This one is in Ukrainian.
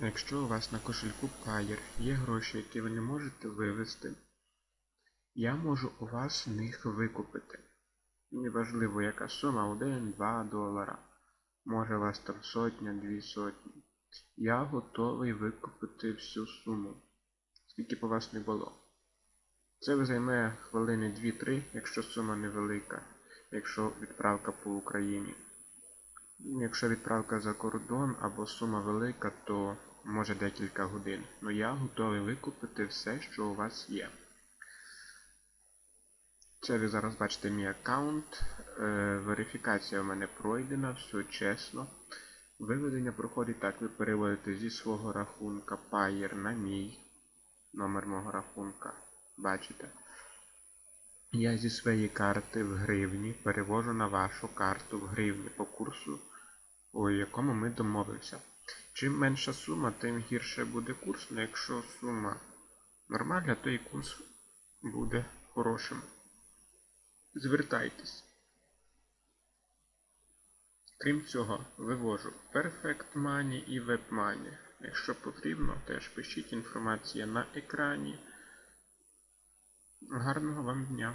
Якщо у вас на кошельку Payer є гроші, які ви не можете вивести, я можу у вас них викупити. Неважливо, яка сума, 1-2 долара. Може у вас там сотня, дві сотні. Я готовий викупити всю суму, скільки б у вас не було. Це займе хвилини 2-3, якщо сума невелика, якщо відправка по Україні. Якщо відправка за кордон або сума велика, то може декілька годин. Ну я готовий викупити все, що у вас є. Це ви зараз бачите мій аккаунт. Е, верифікація у мене пройдена, все чесно. Виведення проходить так, ви переводите зі свого рахунка Payer на мій номер мого рахунка. Бачите? Я зі своєї карти в гривні перевожу на вашу карту в гривні по курсу, у якому ми домовилися. Чим менша сума, тим гірше буде курс, але якщо сума нормальна, то і курс буде хорошим. Звертайтесь. Крім цього, вивожу Perfect Money і WebMoney. Якщо потрібно, теж пишіть інформація на екрані. Гарного вам дня!